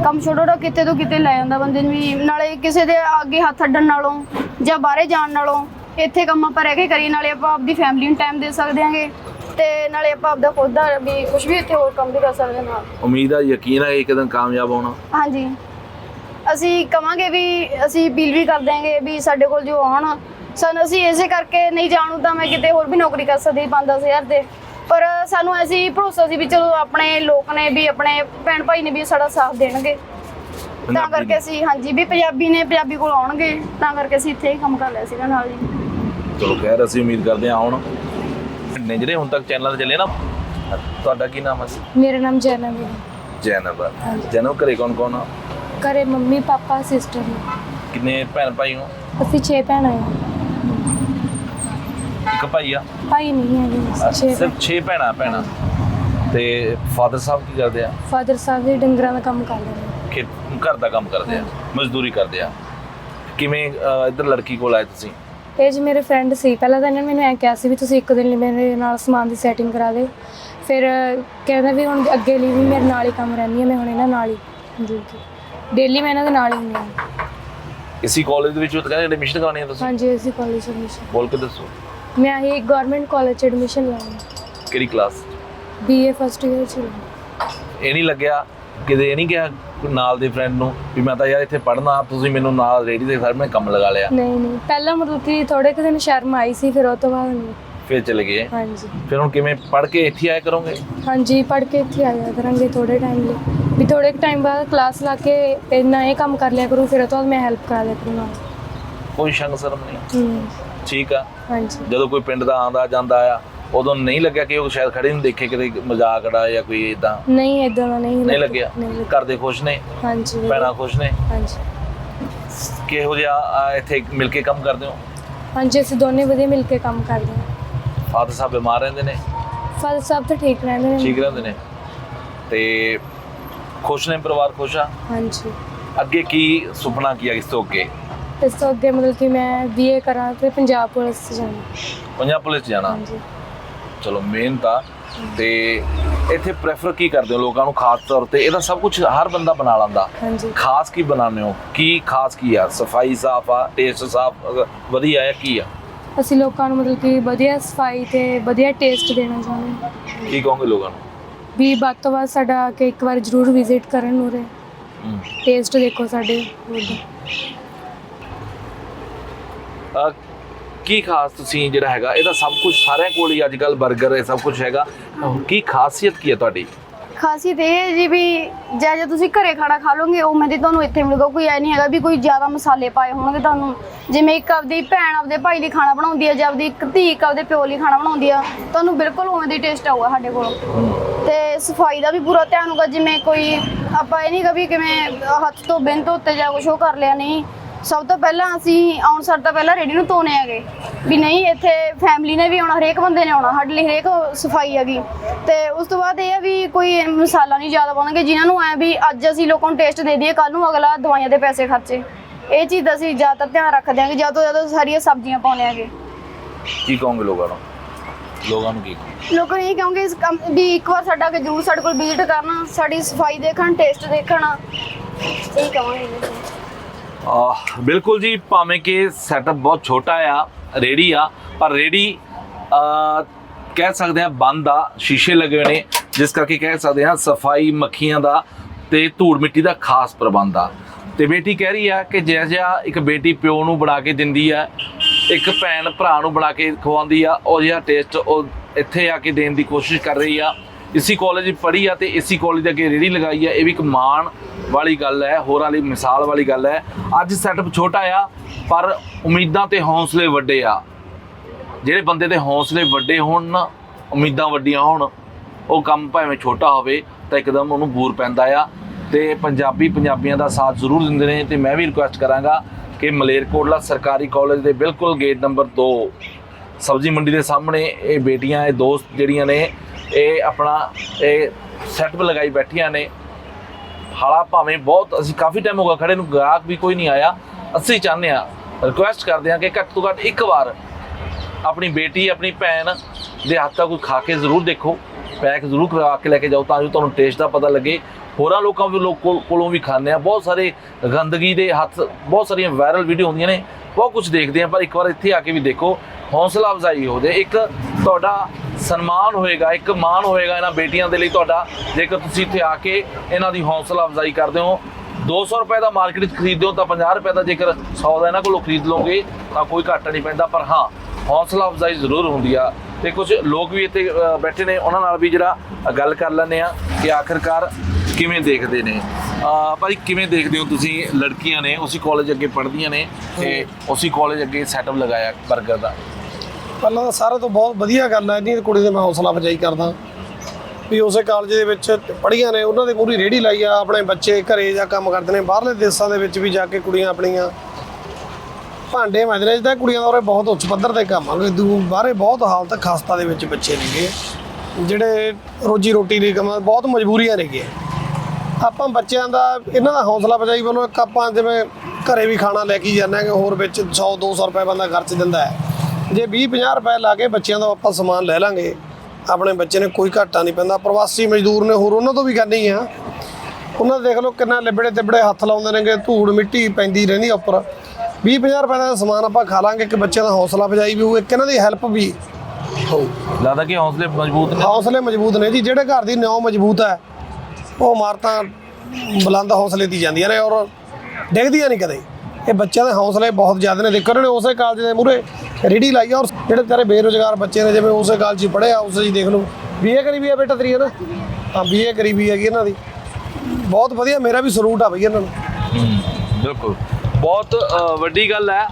ਕੰਮ ਛੋਟਾ ਛੋਟਾ ਕਿਤੇ ਤੋਂ ਕਿਤੇ ਲੈ ਜਾਂਦਾ ਬੰਦੇ ਨੂੰ ਵੀ ਨਾਲੇ ਕਿਸੇ ਦੇ ਅੱਗੇ ਹੱਥ ਅੱਡਣ ਨਾਲੋਂ ਜਾਂ ਬਾਹਰੇ ਜਾਣ ਨਾਲੋਂ ਇੱਥੇ ਕੰਮ ਆਪਾਂ ਰਹਿ ਕੇ ਕਰੀਏ ਨਾਲੇ ਆਪਾਂ ਆਪਦੀ ਫੈਮਿਲੀ ਨੂੰ ਟਾਈਮ ਦੇ ਸਕਦੇ ਆਂਗੇ ਤੇ ਨਾਲੇ ਆਪਾਂ ਆਪਦਾ ਖੁਦ ਦਾ ਵੀ ਕੁਝ ਵੀ ਇੱਥੇ ਹੋਰ ਕੰਮ ਵੀ ਕਰ ਸਕਦੇ ਨਾਲ। ਉਮੀਦ ਆ ਯਕੀਨ ਹੈ ਇੱਕ ਦਿਨ ਕਾਮਯਾਬ ਹੋਣਾ। ਹਾਂਜੀ। ਅਸੀਂ ਕਵਾਂਗੇ ਵੀ ਅਸੀਂ ਅਪੀਲ ਵੀ ਕਰ ਦਿਆਂਗੇ ਵੀ ਸਾਡੇ ਕੋਲ ਜੋ ਆਉਣ ਸਾਨੂੰ ਅਸੀਂ ਇਸੇ ਕਰਕੇ ਨਹੀਂ ਜਾਣੂ ਤਾਂ ਮੈਂ ਕਿਤੇ ਹੋਰ ਵੀ ਨੌਕਰੀ ਕਰ ਸਕਦੀ 5-10000 ਦੇ। ਪਰ ਸਾਨੂੰ ਐਸੀ ਭਰੋਸਾ ਸੀ ਵੀ ਚਲੋ ਆਪਣੇ ਲੋਕ ਨੇ ਵੀ ਆਪਣੇ ਭੈਣ ਭਾਈ ਨੇ ਵੀ ਸਾਡਾ ਸਾਥ ਦੇਣਗੇ। ਤਾਂ ਕਰਕੇ ਅਸੀਂ ਹਾਂਜੀ ਵੀ ਪੰਜਾਬੀ ਨੇ ਪੰਜਾਬੀ ਕੋਲ ਆਉਣਗੇ ਤਾਂ ਕਰਕੇ ਅਸੀਂ ਇੱਥੇ ਹੀ ਕੰਮ ਕਰ ਲਿਆ ਸੀਗਾ ਨਾਲ ਜੀ ਚਲੋ ਖੈਰ ਅਸੀਂ ਉਮੀਦ ਕਰਦੇ ਹਾਂ ਆਉਣ। ਨੇ ਜਿਹੜੇ ਹੁਣ ਤੱਕ ਚੈਨਲ ਤੇ ਚੱਲੇ ਨਾ ਤੁਹਾਡਾ ਕੀ ਨਾਮ ਹੈ? ਮੇਰਾ ਨਾਮ ਜੈਨਬ ਹੈ। ਜੈਨਬ ਜੈਨਬ ਘਰੇ ਕੌਣ ਕੌਣ ਆ? ਘਰੇ ਮੰਮੀ ਪਾਪਾ ਸਿਸਟਰ ਨੇ। ਕਿੰਨੇ ਭੈਣ ਭਾਈ ਹੋ? ਅਸੀਂ 6 ਭੈਣਾਂ ਹਾਂ। ਇੱਕ ਭਾਈ ਆ? ਭਾਈ ਨਹੀਂ ਹੈਗੇ ਛੇ ਸਿਰਫ 6 ਭੈਣਾਂ ਭੈਣਾਂ। ਤੇ ਫਾਦਰ ਸਾਹਿਬ ਕੀ ਕਰਦੇ ਆ? ਫਾਦਰ ਸਾਹਿਬ ਵੀ ਡੰਗਰਾਂ ਦਾ ਕੰਮ ਕਰਦੇ ਨੇ। ਖੇਤ ਘਰ ਦਾ ਕੰਮ ਕਰਦੇ ਆ ਮਜ਼ਦੂਰੀ ਕਰਦੇ ਆ। ਕਿਵੇਂ ਅਹ, ਇੱਧਰ ਲੜਕੀ ਕੋਲ ਆਏ ਤੁਸੀਂ? ਇਹ ਜੀ ਮੇਰੇ ਫਰੈਂਡ ਸੀ। ਪਹਿਲਾਂ ਤਾਂ ਇਹਨਾਂ ਨੇ ਮੈਨੂੰ ਐ ਕਿਹਾ ਸੀ ਵੀ ਤੁਸੀਂ ਇੱਕ ਦਿਨ ਲਈ ਮੇਰੇ ਨਾਲ ਸਮਾਨ ਦੀ ਸੈਟਿੰਗ ਕਰਾ ਦੇ ਫਿਰ ਕਹਿੰਦਾ ਵੀ ਹੁਣ ਅੱਗੇ ਲਈ ਵੀ ਮੇਰੇ ਨਾਲ ਹੀ ਕੰਮ ਰਹਿੰਦੀ ਹੈ ਮੈਂ ਹੁਣ ਇਹਨਾਂ ਨਾਲ ਹੀ। ਮਤਲਬ ਕਿ ਡੇਲੀ ਮੈਂ ਇਹਨਾਂ ਦੇ ਨਾਲ ਹੀ ਹੁੰਦੀ ਹਾਂ। ਇਸੀ ਕਾਲਜ ਦੇ ਵਿੱਚ ਉਹ ਕਹਿੰਦੇ ਐਡਮਿਸ਼ਨ ਕਰਾਉਣੀ ਹੈ ਤੁਸੀਂ? ਹਾਂਜੀ ਅਸੀਂ ਕਾਲਜ ਐਡਮਿਸ਼ਨ ਬੋਲ ਕੇ ਦੱਸੋ। ਮੈਂ ਇਹ ਗਵਰਨਮੈਂਟ ਕਾਲਜ ਚ ਐਡਮਿਸ਼ਨ ਲਾਉਣੀ ਕਿਹੜੀ ਕਲਾਸ ਬੀਏ ਫਸਟ ਇਅਰ ਚ ਲਾਉਣੀ। ਇਹ ਨਹੀਂ ਲੱਗਿਆ ਕਿਤੇ ਇਹ ਨਹੀਂ ਕਿਹਾ ਕੋਈ ਨਾਲ ਦੇ ਫਰੈਂਡ ਨੂੰ ਵੀ ਮੈਂ ਤਾਂ ਯਾਰ ਇੱਥੇ ਪੜ੍ਹਨਾ ਤੁਸੀਂ ਮੈਨੂੰ ਨਾਲ ਰੇਡੀ ਦੇ ਸਰ ਮੈਂ ਕੰਮ ਲਗਾ ਲਿਆ। ਨਹੀਂ ਨਹੀਂ। ਪਹਿਲਾਂ ਮਤਲਬ ਕਿ ਥੋੜੇ ਕੁ ਦਿਨ ਸ਼ਰਮ ਆਈ ਸੀ ਫਿਰ ਉਹ ਤੋਂ ਬਾਅਦ ਨਹੀਂ। ਫਿਰ ਚਲੇ ਗਏ। ਹਾਂਜੀ। ਫਿਰ ਹੁਣ ਕਿਵੇਂ ਪੜ੍ਹ ਕੇ ਇੱਥੇ ਆਇਆ ਕਰੋਗੇ? ਹਾਂਜੀ ਪੜ੍ਹ ਕੇ ਇੱਥੇ ਆਇਆ ਕਰਾਂਗੇ ਥੋੜੇ ਟਾਈਮ ਲਈ। ਵੀ ਥੋੜੇ ਟਾਈਮ ਬਾਅਦ ਕਲਾਸ ਲਾ ਕੇ ਇੰਨਾ ਇਹ ਕੰਮ ਕਰ ਲਿਆ ਕਰੂ ਫਿਰ ਉਹ ਤੋਂ ਬਾਅਦ ਮੈਂ ਹੈਲਪ ਕਰਾ ਦਿਆ ਕਰੂੰ ਨਾਲ। ਕੋਈ ਸ਼ੰਗ ਸ਼ਰਮ ਨਹੀਂ? ਹੂੰ। ਠੀਕ ਆ। ਹਾਂਜੀ। ਜਦੋਂ ਕੋਈ ਪਿੰਡ ਦਾ ਆਂਦਾ ਜਾਂਦਾ ਆ ਉਦੋਂ ਨਹੀਂ ਲੱਗਿਆ ਕਿ ਉਹ ਸ਼ਾਇਦ ਖੜੇ ਨੂੰ ਦੇਖੇ ਕਿਤੇ ਮਜ਼ਾਕ ੜਾ ਜਾਂ ਕੋਈ ਇਦਾਂ ਨਹੀਂ ਇਦਾਂ ਦਾ ਨਹੀਂ ਨਹੀਂ ਲੱਗਿਆ। ਘਰ ਦੇ ਖੁਸ਼ ਨੇ? ਹਾਂਜੀ। ਭੈਣਾਂ ਖੁਸ਼ ਨੇ? ਹਾਂਜੀ। ਕਿਹੋ ਜਿਹਾ ਇੱਥੇ ਮਿਲ ਕੇ ਕੰਮ ਕਰਦੇ ਹੋ? ਹਾਂਜੀ ਅਸੀਂ ਦੋਨੇ ਵਧੀਆ ਮਿਲ ਕੇ ਕੰਮ ਕਰਦੇ ਹਾਂ। ਫਾਦਰ ਸਾਹਿਬ ਬਿਮਾਰ ਰਹਿੰਦੇ ਨੇ? ਫਾਦਰ ਸਾਹਿਬ ਤਾਂ ਠੀਕ ਰਹਿੰਦੇ ਨੇ। ਠੀਕ ਰਹਿੰਦੇ ਨੇ? ਤੇ ਖੁਸ਼ ਨੇ ਪਰਿਵਾਰ ਖੁਸ਼ ਆ? ਹਾਂਜੀ। ਅੱਗੇ ਕੀ ਸੁਪਨਾ ਕੀ ਆ ਇਸ ਤੋਂ ਅੱਗੇ? ਇਸ ਤੋਂ ਅੱਗੇ ਮਤਲਬ ਕਿ ਮੈਂ ਬੀਏ ਕਰਾਂ ਤੇ ਪੰਜਾਬ ਪੁਲਿਸ 'ਚ ਜਾਣਾ। ਪੰਜਾਬ ਪੁਲਿਸ 'ਚ ਜਾਣਾ? ਹਾਂਜੀ। ਚਲੋ ਮਿਹਨਤ ਆ ਤੇ ਇੱਥੇ ਪ੍ਰੈਫਰ ਕੀ ਕਰਦੇ ਹੋ ਲੋਕਾਂ ਨੂੰ ਖਾਸ ਤੌਰ ਤੇ? ਇਹਦਾ ਸਭ ਕੁਝ ਹਰ ਬੰਦਾ ਬਣਾ ਲੈਂਦਾ। ਹਾਂਜੀ। ਖਾਸ ਕੀ ਬਣਾਉਂਦੇ ਹੋ? ਕੀ ਖਾਸ ਕੀ ਆ? ਸਫ਼ਾਈ ਸਾਫ਼ ਆ? ਟੇਸਟ ਸਾਫ਼ ਵਧੀਆ ਆ ਕੀ ਆ? ਅਸੀਂ ਲੋਕਾਂ ਨੂੰ ਮਤਲਬ ਕਿ ਵਧੀਆ ਸਫ਼ਾਈ ਤੇ ਵਧੀਆ ਟੇਸਟ ਦੇਣਾ ਚਾਹੁੰਦੇ ਹਾਂ। ਕੀ ਕਹੋਗੇ ਲੋਕਾਂ ਨੂੰ? ਵੀ ਵੱਧ ਤੋਂ ਵੱਧ ਸਾਡਾ ਕੇ ਇੱਕ ਵਾਰ ਜ਼ਰੂਰ ਵਿਜ਼ਿਟ ਕਰਨ ਉਰੇ। ਹਮ। ਟੇਸਟ ਦੇਖੋ ਸਾਡੇ food ਦਾ। ਅਹ ਕੀ ਖਾਸ ਤੁਸੀਂ ਜਿਹੜਾ ਹੈਗਾ ਇਹਦਾ ਸਭ ਕੁਝ ਸਾਰਿਆਂ ਕੋਲ ਹੀ ਅੱਜ ਕੱਲ 버ਗਰ ਇਹ ਸਭ ਕੁਝ ਹੈਗਾ। ਕੀ ਖਾਸੀਅਤ ਕੀ ਹੈ ਤੁਹਾਡੀ? ਖਾਸੀਅਤ ਇਹ ਹੈ ਜੀ ਵੀ ਜੇ ਜੇ ਤੁਸੀਂ ਘਰੇ ਖਾਣਾ ਖਾ ਲੋਗੇ ਉਹ ਦੀ ਤੁਹਾਨੂੰ ਇੱਥੇ ਮਿਲੂਗਾ, ਕੋਈ ਐ ਨਹੀਂ ਹੈਗਾ ਵੀ ਕੋਈ ਜ਼ਿਆਦਾ ਮਸਾਲੇ ਪਾਏ ਹੋਣਗੇ ਤੁਹਾਨੂੰ। ਜਿਵੇਂ ਇੱਕ ਆਪਦੀ ਭੈਣ ਆਪਦੇ ਭਾਈ ਲਈ ਖਾਣਾ ਬਣਾਉਂਦੀ ਹੈ ਜਾਂ ਆਪਦੀ ਇੱਕ ਧੀ, ਇੱਕ ਆਪਦੇ ਪਿਓ ਲਈ ਖਾਣਾ ਬਣਾਉਂਦੀ ਆ, ਤੁਹਾਨੂੰ ਬਿਲਕੁਲ ਉਵੇਂ ਦਾ ਟੇਸਟ ਆਊਗਾ ਸਾਡੇ ਕੋਲ। ਤੇ ਸਫ਼ਾਈ ਦਾ ਵੀ ਪੂਰਾ ਧਿਆਨ ਹੋਊਗਾ, ਜਿਵੇਂ ਕੋਈ ਆਪਾਂ ਇਹ ਨਹੀਂ ਗਾ ਵੀ ਕਿਵੇਂ ਹੱਥ ਤੋਂ ਬਿਨ ਧੋਤੇ ਜਾਂ ਕੁਛ ਉਹ ਕਰ ਲਿਆ, ਨਹੀਂ। ਸਭ ਤੋਂ ਪਹਿਲਾਂ ਅਸੀਂ ਆਉਣ ਸਾਰ ਤੋਂ ਪਹਿਲਾਂ ਰੇੜੀ ਨੂੰ ਧੋਣੇ ਹੈਗੇ। ਵੀ ਨਹੀਂ ਇੱਥੇ ਫੈਮਿਲੀ ਨੇ ਵੀ ਆਉਣਾ ਹਰੇਕ ਬੰਦੇ ਨੇ ਆਉਣਾ ਸਾਡੇ ਲਈ ਹਰੇਕ ਸਫ਼ਾਈ ਹੈਗੀ। ਤੇ ਉਸ ਤੋਂ ਬਾਅਦ ਇਹ ਹੈ ਵੀ ਕੋਈ ਮਸਾਲਾ ਨਹੀਂ ਜ਼ਿਆਦਾ ਪਾਉਣਗੇ ਜਿਨ੍ਹਾਂ ਨੂੰ ਐ ਵੀ ਅੱਜ ਅਸੀਂ ਲੋਕਾਂ ਨੂੰ ਟੇਸਟ ਦੇ ਦਈਏ ਕੱਲ ਨੂੰ ਅਗਲਾ ਦਵਾਈਆਂ ਦੇ ਪੈਸੇ ਖਰਚੇ। ਇਹ ਚੀਜ਼ ਦਾ ਅਸੀਂ ਜ਼ਿਆਦਾਤਰ ਧਿਆਨ ਰੱਖਦੇ ਹਾਂ ਕਿ ਜ਼ਿਆਦਾ ਤੋਂ ਜ਼ਿਆਦਾ ਸਾਰੀਆਂ ਸਬਜ਼ੀਆਂ ਪਾਉਣੇ ਹੈਗੇ। ਕੀ ਕਹੋਗੇ ਲੋਕਾਂ ਨੂੰ? ਲੋਕਾਂ ਨੂੰ ਕੀ? ਲੋਕਾਂ ਨੂੰ ਇਹ ਕਹਾਂਗੇ ਇਸ ਕੰਮ ਵੀ ਇੱਕ ਵਾਰ ਸਾਡਾ ਕਿ ਜ਼ਰੂਰ ਸਾਡੇ ਕੋਲ ਵਿਜ਼ਿਟ ਕਰਨਾ ਸਾਡੀ ਸਫ਼ਾਈ ਦੇਖਣ ਟੇਸਟ ਦੇਖਣ। ਇਹ ਕਹਾਂਗੇ। ਬਿਲਕੁਲ ਜੀ, ਭਾਵੇਂ ਕਿ ਸੈਟਅਪ ਬਹੁਤ ਛੋਟਾ ਆ ਰੇੜੀ ਆ, ਪਰ ਰੇੜੀ ਕਹਿ ਸਕਦੇ ਆ ਬੰਦ ਆ, ਸ਼ੀਸ਼ੇ ਲੱਗੇ ਹੋਏ ਨੇ, ਜਿਸ ਕਰਕੇ ਕਹਿ ਸਕਦੇ ਆ ਸਫ਼ਾਈ ਮੱਖੀਆਂ ਦਾ ਤੇ ਧੂੜ ਮਿੱਟੀ ਦਾ ਖਾਸ ਪ੍ਰਬੰਧ ਆ। ਤੇ ਬੇਟੀ ਕਹਿ ਰਹੀ ਆ ਕਿ ਜਿਹਾ ਜਿਹਾ ਇੱਕ ਬੇਟੀ ਪਿਓ ਨੂੰ ਬਣਾ ਕੇ ਦਿੰਦੀ ਆ, ਇੱਕ ਭੈਣ ਭਰਾ ਨੂੰ ਬਣਾ ਕੇ ਖਵਾਉਂਦੀ ਆ, ਉਹ ਜਿਹਾ ਟੇਸਟ ਉਹ ਇੱਥੇ ਆ ਕੇ ਦੇਣ ਦੀ ਕੋਸ਼ਿਸ਼ ਕਰ ਰਹੀ ਆ। ਇਸੀ ਕਾਲਜ ਪੜ੍ਹੀ ਆ ਤੇ ਇਸੀ ਕਾਲਜ ਦੇ ਅੱਗੇ ਰੇੜੀ ਲਗਾਈ ਆ, ਇਹ ਵੀ ਇੱਕ ਮਾਣ ਵਾਲੀ ਗੱਲ ਹੈ, ਹੋਰਾਂ ਲਈ ਮਿਸਾਲ ਵਾਲੀ ਗੱਲ ਹੈ। ਅੱਜ ਸੈਟਅਪ ਛੋਟਾ ਆ, ਪਰ ਉਮੀਦਾਂ ਤੇ ਹੌਸਲੇ ਵੱਡੇ ਆ। ਜਿਹੜੇ ਬੰਦੇ ਦੇ ਹੌਸਲੇ ਵੱਡੇ ਹੋਣ, ਉਮੀਦਾਂ ਵੱਡੀਆਂ ਹੋਣ, ਉਹ ਕੰਮ ਭਾਵੇਂ ਛੋਟਾ ਹੋਵੇ, ਤਾਂ ਇੱਕਦਮ ਉਹਨੂੰ ਬੂਰ ਪੈਂਦਾ ਆ। ਤੇ ਪੰਜਾਬੀ ਪੰਜਾਬੀਆਂ ਦਾ ਸਾਥ ਜ਼ਰੂਰ ਦਿੰਦੇ ਨੇ, ਤੇ ਮੈਂ ਵੀ ਰਿਕੁਐਸਟ ਕਰਾਂਗਾ ਕਿ ਮਲੇਰਕੋਟਲਾ ਸਰਕਾਰੀ ਕਾਲਜ ਦੇ ਬਿਲਕੁਲ ਗੇਟ ਨੰਬਰ 2 ਸਬਜ਼ੀ ਮੰਡੀ ਦੇ ਸਾਹਮਣੇ ਇਹ ਬੇਟੀਆਂ, ਇਹ ਦੋਸਤ ਜਿਹੜੀਆਂ ਨੇ, ਇਹ ਆਪਣਾ, ਇਹ ਸੈਟਅਪ ਲਗਾਈ ਬੈਠੀਆਂ ਨੇ। ਹਾਲਾ ਭਾਵੇਂ ਬਹੁਤ, ਅਸੀਂ ਕਾਫੀ ਟਾਈਮ ਹੋ ਗਿਆ ਖੜੇ ਨੂੰ, ਗਾਹਕ ਵੀ ਕੋਈ ਨਹੀਂ ਆਇਆ। ਅਸੀਂ ਚਾਹੁੰਦੇ ਆ ਰਿਕੁਐਸਟ ਕਰਦੇ ਆ ਕਿ ਘੱਟ ਤੋਂ ਘੱਟ ਇੱਕ ਵਾਰ ਆਪਣੀ ਬੇਟੀ, ਆਪਣੀ ਭੈਣ ਦੇ ਹੱਥ ਦਾ ਕੋਈ ਖਾ ਕੇ ਜ਼ਰੂਰ ਦੇਖੋ। ਪੈਕ ਜ਼ਰੂਰ ਕਰਵਾ ਕੇ ਲੈ ਕੇ ਜਾਓ ਤਾਂ ਜੋ ਤੁਹਾਨੂੰ ਟੇਸਟ ਦਾ ਪਤਾ ਲੱਗੇ। ਹੋਰਾਂ ਲੋਕਾਂ ਵੀ ਲੋਕ ਕੋਲ- ਕੋਲੋਂ ਵੀ ਖਾਂਦੇ ਆ ਬਹੁਤ ਸਾਰੇ ਗੰਦਗੀ ਦੇ ਹੱਥ, ਬਹੁਤ ਸਾਰੀਆਂ ਵਾਇਰਲ ਵੀਡੀਓ ਹੁੰਦੀਆਂ ਨੇ। ਬਹੁਤ ਕੁਝ ਦੇਖਦੇ ਆ ਪਰ ਇੱਕ ਵਾਰ ਇੱਥੇ ਆ ਕੇ ਵੀ ਦੇਖੋ। ਹੌਸਲਾ ਅਫਜ਼ਾਈ ਹੋ ਜਾਏ। ਇੱਕ ਤੁਹਾਡਾ ਸਨਮਾਨ ਹੋਏਗਾ ਇੱਕ ਮਾਣ ਹੋਏਗਾ ਇਹਨਾਂ ਬੇਟੀਆਂ ਦੇ ਲਈ ਤੁਹਾਡਾ ਜੇਕਰ ਤੁਸੀਂ ਇੱਥੇ ਆ ਕੇ ਇਹਨਾਂ ਦੀ ਹੌਸਲਾ ਅਫਜ਼ਾਈ ਕਰਦੇ ਹੋ। 200 ਰੁਪਏ ਦਾ ਮਾਰਕੀਟ ਵਿੱਚ ਖਰੀਦਦੇ ਹੋ ਤਾਂ 50 ਰੁਪਏ ਦਾ ਜੇਕਰ 100 ਦਾ ਇਹਨਾਂ ਕੋਲੋਂ ਖਰੀਦ ਲਓਗੇ ਤਾਂ ਕੋਈ ਘਾਟਾ ਨਹੀਂ ਪੈਂਦਾ ਪਰ ਹਾਂ ਹੌਸਲਾ ਅਫਜ਼ਾਈ ਜ਼ਰੂਰ ਹੁੰਦੀ ਆ। ਤੇ ਕੁਝ ਲੋਕ ਵੀ ਇੱਥੇ ਬੈਠੇ ਨੇ ਉਹਨਾਂ ਨਾਲ ਵੀ ਜਿਹੜਾ ਗੱਲ ਕਰ ਲੈਂਦੇ ਆ ਕਿ ਆਖਿਰਕਾਰ ਕਿਵੇਂ ਦੇਖਦੇ ਨੇ। ਆ ਭਾਈ ਕਿਵੇਂ ਦੇਖਦੇ ਹੋ ਤੁਸੀਂ ਲੜਕੀਆਂ ਨੇ? ਉਸੇ ਕਾਲਜ ਅੱਗੇ ਪੜ੍ਹਦੀਆਂ ਨੇ ਤੇ ਉਸੇ ਕਾਲਜ ਅੱਗੇ ਸੈਟਅਪ ਲਗਾਇਆ 버ਗਰ ਦਾ। ਪਹਿਲਾਂ ਤਾਂ ਸਾਰੇ ਤੋਂ ਬਹੁਤ ਵਧੀਆ ਗੱਲ ਹੈ ਇਹਦੀ ਕੁੜੀ ਦੇ ਮੈਂ ਹੌਸਲਾ ਅਫਜਾਈ ਕਰਦਾ। ਵੀ ਉਸੇ ਕਾਲਜ ਦੇ ਵਿੱਚ ਪੜ੍ਹੀਆਂ ਨੇ, ਉਹਨਾਂ ਦੇ ਪੂਰੀ ਰੇੜੀ ਲਾਈ ਆ, ਆਪਣੇ ਬੱਚੇ ਘਰੇ ਜਾ ਕੰਮ ਕਰਦੇ ਨੇ, ਬਾਹਰਲੇ ਦੇਸ਼ਾਂ ਦੇ ਵਿੱਚ ਵੀ ਜਾ ਕੇ ਕੁੜੀਆਂ ਆਪਣੀਆਂ। ਭਾਂਡੇ ਮਾਂਜਦੇ ਜਿੱਦਾਂ ਕੁੜੀਆਂ ਦਾ ਉਰੇ ਬਹੁਤ ਉੱਚ ਪੱਧਰ ਤੇ ਕੰਮ ਆ ਦੂ, ਬਾਹਰੇ ਬਹੁਤ ਹਾਲਤ ਖਾਸਤਾ ਦੇ ਵਿੱਚ ਬੱਚੇ ਨੇਗੇ ਜਿਹੜੇ ਰੋਜੀ ਰੋਟੀ ਲਈ ਕੰਮ, ਬਹੁਤ ਮਜਬੂਰੀਆਂ ਨੇਗੀਆਂ ਆਪਾਂ ਬੱਚਿਆਂ ਦਾ, ਇਹਨਾਂ ਦਾ ਹੌਸਲਾ ਅਫਜਾਈ ਵੱਲੋਂ ਇੱਕ ਆਪਾਂ ਜਿਵੇਂ ਘਰੇ ਵੀ ਖਾਣਾ ਲੈ ਕੇ ਜਾਂਦੇ ਹਾਂ ਹੋਰ ਵਿੱਚ 100 200 ਰੁਪਏ ਬੰਦਾ ਖਰਚ ਦਿੰਦਾ ਹੈ। ਜੇ 20 50 ਰੁਪਏ ਲਾ ਕੇ ਬੱਚਿਆਂ ਦਾ ਆਪਾਂ ਸਮਾਨ ਲੈ ਲਾਂਗੇ ਆਪਣੇ ਬੱਚੇ ਨੇ ਕੋਈ ਘਾਟਾ ਨਹੀਂ ਪੈਂਦਾ। ਪ੍ਰਵਾਸੀ ਮਜ਼ਦੂਰ ਨੇ ਹੋਰ ਉਹਨਾਂ ਤੋਂ ਵੀ ਕਰਨੀ ਆ। ਉਹਨਾਂ ਦੇਖ ਲਓ ਕਿੰਨਾ ਲਿਬੜੇ ਤਿਬੜੇ ਹੱਥ ਲਾਉਂਦੇ ਨੇਗੇ ਧੂੜ ਮਿੱਟੀ ਪੈਂਦੀ ਰਹਿੰਦੀ ਉੱਪਰ। 20 50 ਰੁਪਏ ਦਾ ਸਮਾਨ ਆਪਾਂ ਖਾ ਲਾਂਗੇ ਕਿ ਬੱਚਿਆਂ ਦਾ ਹੌਸਲਾ ਅਫਜਾਈ ਵੀ ਹੋਊ ਇੱਕ ਇਹਨਾਂ ਦੀ ਹੈਲਪ ਵੀ। ਹੋਊ ਲੱਗਦਾ ਕਿ ਹੌਸਲੇ ਮਜ਼ਬੂਤ ਨੇ? ਹੌਸਲੇ ਮਜ਼ਬੂਤ ਨੇ ਜੀ ਜਿਹੜੇ ਘਰ ਦੀ ਨਿਉ ਮਜ਼ਬੂਤ ਹੈ ਉਹ ਇਮਾਰਤਾਂ ਬੁਲੰਦ ਹੌਸਲੇ ਦੀ ਜਾਂਦੀਆਂ ਨੇ ਔਰ ਡਿੱਗਦੀਆਂ ਨਹੀਂ ਕਦੇ। ਇਹ ਬੱਚਿਆਂ ਦੇ ਹੌਸਲੇ ਬਹੁਤ ਜ਼ਿਆਦਾ ਨੇ। ਦੇਖੋ ਇਹਨਾਂ ਨੇ ਉਸੇ ਕਾਲਜ ਦੇ ਮੂਹਰੇ ਰੇੜੀ ਲਾਈ ਆ ਔਰ ਜਿਹੜੇ ਤੇਰੇ ਬੇਰੁਜ਼ਗਾਰ ਬੱਚੇ ਨੇ, ਜਿਵੇਂ ਉਸੇ ਕਾਲਜ 'ਚ ਪੜ੍ਹੇ ਆ, ਉਸੇ 'ਚ ਦੇਖ ਲਓ। ਬੀਏ ਕਰੀ ਵੀ ਆ ਬੇਟਾ ਤੇਰੀ, ਹੈ ਨਾ? ਹਾਂ ਬੀਏ ਕਰੀ ਵੀ ਹੈਗੀ ਇਹਨਾਂ ਦੀ। ਬਹੁਤ ਵਧੀਆ, ਮੇਰਾ ਵੀ ਸਲੂਟ ਆ ਬਈ ਇਹਨਾਂ ਨੂੰ। ਬਿਲਕੁਲ। ਬਹੁਤ ਵੱਡੀ ਗੱਲ ਹੈ।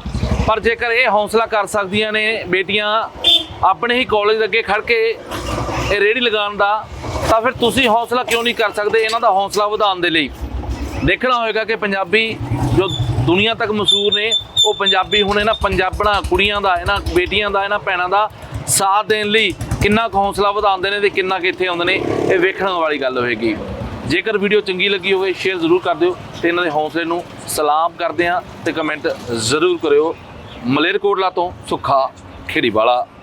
ਪਰ ਜੇਕਰ ਇਹ ਹੌਸਲਾ ਕਰ ਸਕਦੀਆਂ ਨੇ ਬੇਟੀਆਂ, ਆਪਣੇ ਹੀ ਕਾਲਜ ਅੱਗੇ ਖੜ ਕੇ ਇਹ ਰੇੜੀ ਲਗਾਉਣ ਦਾ, ਤਾਂ ਫਿਰ ਤੁਸੀਂ ਹੌਸਲਾ ਕਿਉਂ ਨਹੀਂ ਕਰ ਸਕਦੇ ਇਹਨਾਂ ਦਾ ਹੌਸਲਾ ਵਧਾਉਣ ਦੇ ਲਈ? ਦੇਖਣਾ ਹੋਏਗਾ ਕਿ ਪੰਜਾਬੀ ਜੋ ਦੁਨੀਆ ਤੱਕ ਮਸ਼ਹੂਰ ਨੇ। ਉਹ ਪੰਜਾਬੀ ਹੁਣ ਇਹਨਾਂ ਪੰਜਾਬਣਾ ਕੁੜੀਆਂ ਦਾ, ਇਹਨਾਂ ਬੇਟੀਆਂ ਦਾ, ਇਹਨਾਂ ਭੈਣਾਂ ਦਾ ਸਾਥ ਦੇਣ ਲਈ ਕਿੰਨਾ ਕੁ ਹੌਸਲਾ ਵਧਾਉਂਦੇ ਨੇ ਤੇ ਕਿੰਨਾ ਕਿ ਇੱਥੇ ਆਉਂਦੇ ਨੇ, ਇਹ ਵੇਖਣ ਵਾਲੀ ਗੱਲ ਹੋਏਗੀ। ਜੇਕਰ ਵੀਡੀਓ ਚੰਗੀ ਲੱਗੀ ਹੋਵੇ ਸ਼ੇਅਰ ਜ਼ਰੂਰ ਕਰ ਦਿਓ ਤੇ ਇਹਨਾਂ ਦੇ ਹੌਸਲੇ ਨੂੰ ਸਲਾਮ ਕਰਦੇ ਹਾਂ ਤੇ ਕਮੈਂਟ ਜ਼ਰੂਰ ਕਰਿਓ। ਮਲੇਰਕੋਟਲਾ ਤੋਂ ਸੁੱਖਾ ਖੇੜੀਵਾਲਾ।